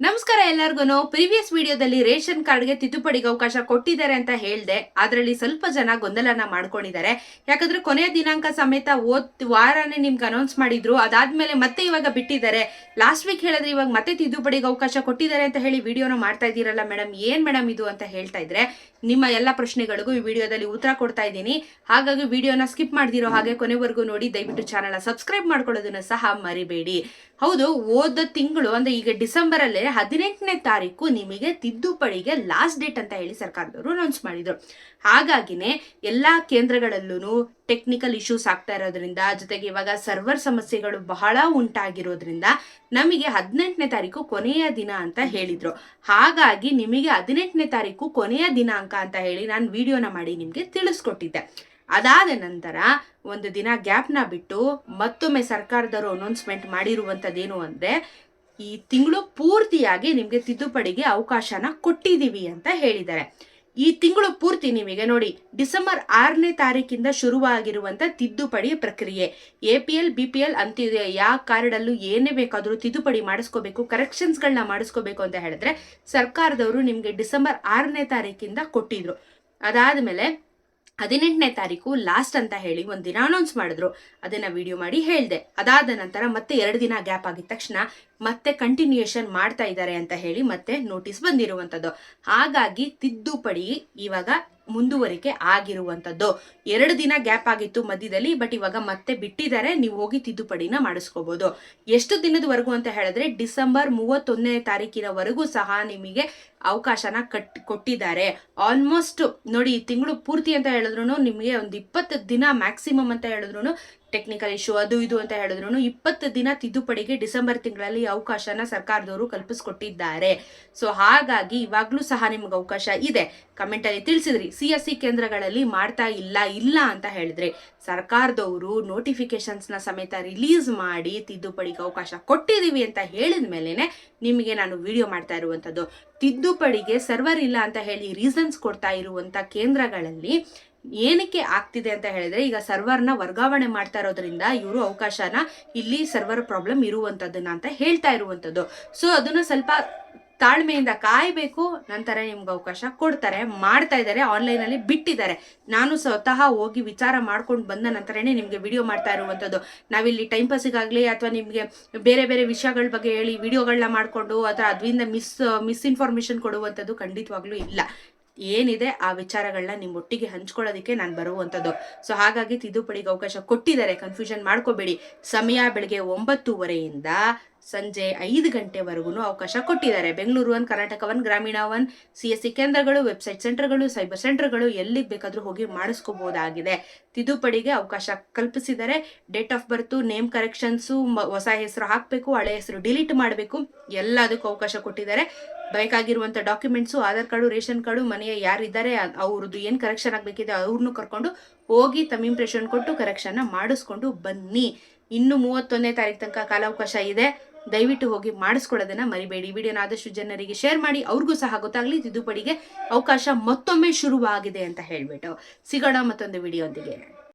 ನಮಸ್ಕಾರ ಎಲ್ಲರಿಗೂ ಪ್ರೀವಿಯಸ್ ವಿಡಿಯೋದಲ್ಲಿ ರೇಷನ್ ಕಾರ್ಡ್ಗೆ ತಿದ್ದುಪಡಿಗೆ ಅವಕಾಶ ಕೊಟ್ಟಿದ್ದಾರೆ ಅಂತ ಹೇಳಿದೆ. ಅದರಲ್ಲಿ ಸ್ವಲ್ಪ ಜನ ಗೊಂದಲನ ಮಾಡ್ಕೊಂಡಿದ್ದಾರೆ. ಯಾಕಂದ್ರೆ ಕೊನೆಯ ದಿನಾಂಕ ಸಮೇತ ಓದ್ ವಾರನೇ ನಿಮ್ಗೆ ಅನೌನ್ಸ್ ಮಾಡಿದ್ರು. ಅದಾದ್ಮೇಲೆ ಮತ್ತೆ ಇವಾಗ ಬಿಟ್ಟಿದ್ದಾರೆ. ಲಾಸ್ಟ್ ವೀಕ್ ಹೇಳಿದ್ರೆ ಇವಾಗ ಮತ್ತೆ ತಿದ್ದುಪಡಿಗೆ ಅವಕಾಶ ಕೊಟ್ಟಿದ್ದಾರೆ ಅಂತ ಹೇಳಿ ವಿಡಿಯೋನ ಮಾಡ್ತಾ ಇದ್ದೀರಲ್ಲ ಮೇಡಮ್. ಏನ್ ಮೇಡಮ್ ಇದು ಅಂತ ಹೇಳ್ತಾ ಇದ್ರೆ, ನಿಮ್ಮ ಎಲ್ಲ ಪ್ರಶ್ನೆಗಳಿಗೂ ಈ ವಿಡಿಯೋದಲ್ಲಿ ಉತ್ತರ ಕೊಡ್ತಾ ಇದ್ದೀನಿ. ಹಾಗಾಗಿ ವಿಡಿಯೋನ ಸ್ಕಿಪ್ ಮಾಡ್ದಿರೋ ಹಾಗೆ ಕೊನೆವರೆಗೂ ನೋಡಿ. ದಯವಿಟ್ಟು ಚಾನಲ್ ಸಬ್ಸ್ಕ್ರೈಬ್ ಮಾಡ್ಕೊಳ್ಳೋದನ್ನು ಸಹ ಮರಿಬೇಡಿ. ಹೌದು, ಹೋದ ತಿಂಗಳು, ಅಂದ್ರೆ ಈಗ ಡಿಸೆಂಬರ್ ಅಲ್ಲೇ ಹದಿನೆಂಟನೇ ತಾರೀಕು ನಿಮಗೆ ತಿದ್ದುಪಡಿಗೆ ಲಾಸ್ಟ್ ಡೇಟ್ ಅಂತ ಹೇಳಿ ಸರ್ಕಾರದವರು ಅನೌನ್ಸ್ ಮಾಡಿದ್ರು. ಹಾಗಾಗಿನೇ ಎಲ್ಲಾ ಕೇಂದ್ರಗಳಲ್ಲೂ ಟೆಕ್ನಿಕಲ್ ಇಶ್ಯೂಸ್ ಆಗ್ತಾ ಇರೋದ್ರಿಂದ, ಜೊತೆಗೆ ಇವಾಗ ಸರ್ವರ್ ಸಮಸ್ಯೆಗಳು ಬಹಳ ಉಂಟಾಗಿರೋದ್ರಿಂದ ನಮಗೆ ಹದಿನೆಂಟನೇ ತಾರೀಕು ಕೊನೆಯ ದಿನ ಅಂತ ಹೇಳಿದ್ರು. ಹಾಗಾಗಿ ನಿಮಗೆ ಹದಿನೆಂಟನೇ ತಾರೀಕು ಕೊನೆಯ ದಿನಾಂಕ ಅಂತ ಹೇಳಿ ನಾನು ವಿಡಿಯೋನ ಮಾಡಿ ನಿಮಗೆ ತಿಳಿಸ್ಕೊಟ್ಟಿದ್ದೆ. ಅದಾದ ನಂತರ ಒಂದು ದಿನ ಗ್ಯಾಪ್ನ ಬಿಟ್ಟು ಮತ್ತೊಮ್ಮೆ ಸರ್ಕಾರದವರು ಅನೌನ್ಸ್ಮೆಂಟ್ ಮಾಡಿರುವಂಥದ್ದೇನು ಅಂದರೆ, ಈ ತಿಂಗಳು ಪೂರ್ತಿಯಾಗಿ ನಿಮಗೆ ತಿದ್ದುಪಡಿಗೆ ಅವಕಾಶನ ಕೊಟ್ಟಿದ್ದೀವಿ ಅಂತ ಹೇಳಿದ್ದಾರೆ. ಈ ತಿಂಗಳು ಪೂರ್ತಿ ನಿಮಗೆ ನೋಡಿ, ಡಿಸೆಂಬರ್ ಆರನೇ ತಾರೀಕಿಂದ ಶುರುವಾಗಿರುವಂತ ತಿದ್ದುಪಡಿ ಪ್ರಕ್ರಿಯೆ. A P L, B P L ಅಂತಿದೆ ಯಾವ ಕಾರ್ಡಲ್ಲೂ ಏನೇ ಬೇಕಾದರೂ ತಿದ್ದುಪಡಿ ಮಾಡಿಸ್ಕೋಬೇಕು ಕರೆಕ್ಷನ್ಸ್ಗಳನ್ನ ಮಾಡಿಸ್ಕೋಬೇಕು ಅಂತ ಹೇಳಿದ್ರೆ ಸರ್ಕಾರದವರು ನಿಮಗೆ ಡಿಸೆಂಬರ್ ಆರನೇ ತಾರೀಕಿಂದ ಕೊಟ್ಟಿದ್ರು. ಅದಾದಮೇಲೆ ಹದಿನೆಂಟನೇ ತಾರೀಕು ಲಾಸ್ಟ್ ಅಂತ ಹೇಳಿ ಒಂದು ದಿನ ಅನೌನ್ಸ್ ಮಾಡಿದ್ರು. ಅದನ್ನ ವಿಡಿಯೋ ಮಾಡಿ ಹೇಳಿದೆ. ಅದಾದ ನಂತರ ಮತ್ತೆ ಎರಡು ದಿನ ಗ್ಯಾಪ್ ಆಗಿದ ತಕ್ಷಣ ಮತ್ತೆ ಕಂಟಿನ್ಯೂಯೇಷನ್ ಮಾಡ್ತಾ ಇದ್ದಾರೆ ಅಂತ ಹೇಳಿ ಮತ್ತೆ ನೋಟಿಸ್ ಬಂದಿರುವಂಥದ್ದು ಹಾಗಾಗಿ ತಿದ್ದುಪಡಿ ಇವಾಗ ಮುಂದುವರಿಕೆ ಆಗಿರುವಂಥದ್ದು ಎರಡು ದಿನ ಗ್ಯಾಪ್ ಆಗಿತ್ತು ಮಧ್ಯದಲ್ಲಿ ಬಟ್ ಇವಾಗ ಮತ್ತೆ ಬಿಟ್ಟಿದ್ದಾರೆ. ನೀವು ಹೋಗಿ ತಿದ್ದುಪಡಿನ ಮಾಡಿಸ್ಕೋಬಹುದು ಎಷ್ಟು ದಿನದವರೆಗೂ ಅಂತ ಹೇಳಿದ್ರೆ, ಡಿಸೆಂಬರ್ ಮೂವತ್ತೊಂದನೇ ತಾರೀಕಿನವರೆಗೂ ಸಹ ನಿಮಗೆ ಅವಕಾಶನ ಕಟ್, ಕೊಟ್ಟಿದ್ದಾರೆ. ಆಲ್ಮೋಸ್ಟ್ ನೋಡಿ ತಿಂಗಳು ಪೂರ್ತಿ ಅಂತ ಹೇಳಿದ್ರು ನಿಮಗೆ ಒಂದು ಇಪ್ಪತ್ತು ದಿನ ಮ್ಯಾಕ್ಸಿಮಮ್ ಅಂತ ಹೇಳಿದ್ರು ಟೆಕ್ನಿಕಲ್ ಇಶ್ಯೂ ಅದು ಇದು ಅಂತ ಹೇಳಿದ್ರು ಇಪ್ಪತ್ತು ದಿನ ತಿದ್ದುಪಡಿಗೆ ಡಿಸೆಂಬರ್ ತಿಂಗಳಲ್ಲಿ ಅವಕಾಶನ ಸರ್ಕಾರದವರು ಕಲ್ಪಿಸ್ಕೊಟ್ಟಿದ್ದಾರೆ. ಸೊ ಹಾಗಾಗಿ ಇವಾಗ್ಲೂ ಸಹ ನಿಮ್ಗೆ ಅವಕಾಶ ಇದೆ. ಕಮೆಂಟ್ ಅಲ್ಲಿ ತಿಳಿಸಿದ್ರಿ. ಸಿ ಎಸ್ ಸಿ ಕೇಂದ್ರಗಳಲ್ಲಿ ಮಾಡ್ತಾ ಇಲ್ಲ ಇಲ್ಲ ಅಂತ ಹೇಳಿದ್ರೆ. ಸರ್ಕಾರದವರು ನೋಟಿಫಿಕೇಶನ್ಸ್ನ ಸಮೇತ ರಿಲೀಸ್ ಮಾಡಿ ತಿದ್ದುಪಡಿಗೆ ಅವಕಾಶ ಕೊಟ್ಟಿದೀವಿ ಅಂತ ಹೇಳಿದ ಮೇಲೆನೆ ನಿಮಗೆ ನಾನು ವಿಡಿಯೋ ಮಾಡ್ತಾ ಇರುವಂತದ್ದು ತಿದ್ದುಪಡಿಗೆ ಸರ್ವರ್ ಇಲ್ಲ ಅಂತ ಹೇಳಿ ರೀಸನ್ಸ್ ಕೊಡ್ತಾ ಇರುವಂತ ಕೇಂದ್ರಗಳಲ್ಲಿ ಏನಕ್ಕೆ ಆಗ್ತಿದೆ ಅಂತ ಹೇಳಿದ್ರೆ, ಈಗ ಸರ್ವರ್ನ ವರ್ಗಾವಣೆ ಮಾಡ್ತಾ ಇರೋದ್ರಿಂದ ಇವರು ಅವಕಾಶನ ಇಲ್ಲಿ ಸರ್ವರ್ ಪ್ರಾಬ್ಲಮ್ ಇರುವಂಥದ್ದನ್ನ ಅಂತ ಹೇಳ್ತಾ ಇರುವಂಥದ್ದು ಸೊ ಅದನ್ನ ಸ್ವಲ್ಪ ತಾಳ್ಮೆಯಿಂದ ಕಾಯಬೇಕು, ನಂತರ ನಿಮ್ಗೆ ಅವಕಾಶ ಕೊಡ್ತಾರೆ, ಮಾಡ್ತಾ ಇದ್ದಾರೆ ಆನ್ಲೈನ್ ಅಲ್ಲಿ ಬಿಟ್ಟಿದ್ದಾರೆ. ನಾನು ಸ್ವತಃ ಹೋಗಿ ವಿಚಾರ ಮಾಡ್ಕೊಂಡು ಬಂದ ನಂತರನೇ ನಿಮಗೆ ವಿಡಿಯೋ ಮಾಡ್ತಾ ಇರುವಂಥದ್ದು ನಾವಿಲ್ಲಿ ಟೈಮ್ ಪಾಸಿಗಾಗಲಿ ಅಥವಾ ನಿಮಗೆ ಬೇರೆ ಬೇರೆ ವಿಷಯಗಳ ಬಗ್ಗೆ ಹೇಳಿ ವಿಡಿಯೋಗಳನ್ನ ಮಾಡಿಕೊಂಡು, ಅಥವಾ ಅದರಿಂದ ಮಿಸ್ ಮಿಸ್ಇನ್ಫಾರ್ಮೇಶನ್ ಕೊಡುವಂಥದ್ದು ಖಂಡಿತವಾಗ್ಲೂ ಇಲ್ಲ. ಏನಿದೆ ಆ ವಿಚಾರಗಳನ್ನ ನಿಮ್ಮ ಒಟ್ಟಿಗೆ ಹಂಚ್ಕೊಳ್ಳೋದಕ್ಕೆ ನಾನು ಬರುವಂಥದ್ದು ಸೊ ಹಾಗಾಗಿ ತಿದ್ದುಪಡಿಗೆ ಅವಕಾಶ ಕೊಟ್ಟಿದ್ದಾರೆ. ಕನ್ಫ್ಯೂಷನ್ ಮಾಡ್ಕೋಬೇಡಿ. ಸಮಯ ಬೆಳಗ್ಗೆ ಒಂಬತ್ತೂವರೆಯಿಂದ ಸಂಜೆ ಐದು ಗಂಟೆವರೆಗೂ ಅವಕಾಶ ಕೊಟ್ಟಿದ್ದಾರೆ. ಬೆಂಗಳೂರು ಒನ್ ಕರ್ನಾಟಕ ಒನ್ ಗ್ರಾಮೀಣ ಒನ್ ಸಿ ಎಸ್ ಸಿ ಕೇಂದ್ರಗಳು ವೆಬ್ಸೈಟ್ ಸೆಂಟರ್ಗಳು ಸೈಬರ್ ಸೆಂಟರ್ಗಳು ಎಲ್ಲಿಗೆ ಬೇಕಾದರೂ ಹೋಗಿ ಮಾಡಿಸ್ಕೋಬಹುದಾಗಿದೆ ತಿದ್ದುಪಡಿಗೆ ಅವಕಾಶ ಕಲ್ಪಿಸಿದರೆ date of birth name corrections ಹೊಸ ಹೆಸರು ಹಾಕಬೇಕು, ಹಳೆ ಹೆಸರು ಡಿಲೀಟ್ ಮಾಡಬೇಕು, ಎಲ್ಲದಕ್ಕೂ ಅವಕಾಶ ಕೊಟ್ಟಿದ್ದಾರೆ. ಬೇಕಾಗಿರುವಂಥ documents, Aadhaar card, ration card, ಮನೆಯ ಯಾರಿದ್ದಾರೆ ಅವ್ರದ್ದು ಏನು ಕರೆಕ್ಷನ್ ಆಗಬೇಕಿದೆ ಅವ್ರನ್ನೂ ಕರ್ಕೊಂಡು ಹೋಗಿ ತಮ್ಮ ಇಂಪ್ರೆಷನ್ ಕೊಟ್ಟು ಕರೆಕ್ಷನ್ನ ಮಾಡಿಸ್ಕೊಂಡು ಬನ್ನಿ. ಇನ್ನು ಮೂವತ್ತೊಂದನೇ ತಾರೀಕು ತನಕ ಕಾಲಾವಕಾಶ ಇದೆ. ದಯವಿಟ್ಟು ಹೋಗಿ ಮಾಡಿಸ್ಕೊಳ್ಳೋದನ್ನ ಮರಿಬೇಡಿ. ವಿಡಿಯೋನ ಆದಷ್ಟು ಜನರಿಗೆ ಶೇರ್ ಮಾಡಿ, ಅವ್ರಿಗೂ ಸಹ ಗೊತ್ತಾಗ್ಲಿ, ತಿದ್ದುಪಡಿಗೆ ಅವಕಾಶ ಮತ್ತೊಮ್ಮೆ ಶುರುವಾಗಿದೆ ಅಂತ ಹೇಳಿಬಿಟ್ಟು ಸಿಗೋಣ ಮತ್ತೊಂದು ವಿಡಿಯೋದೊಂದಿಗೆ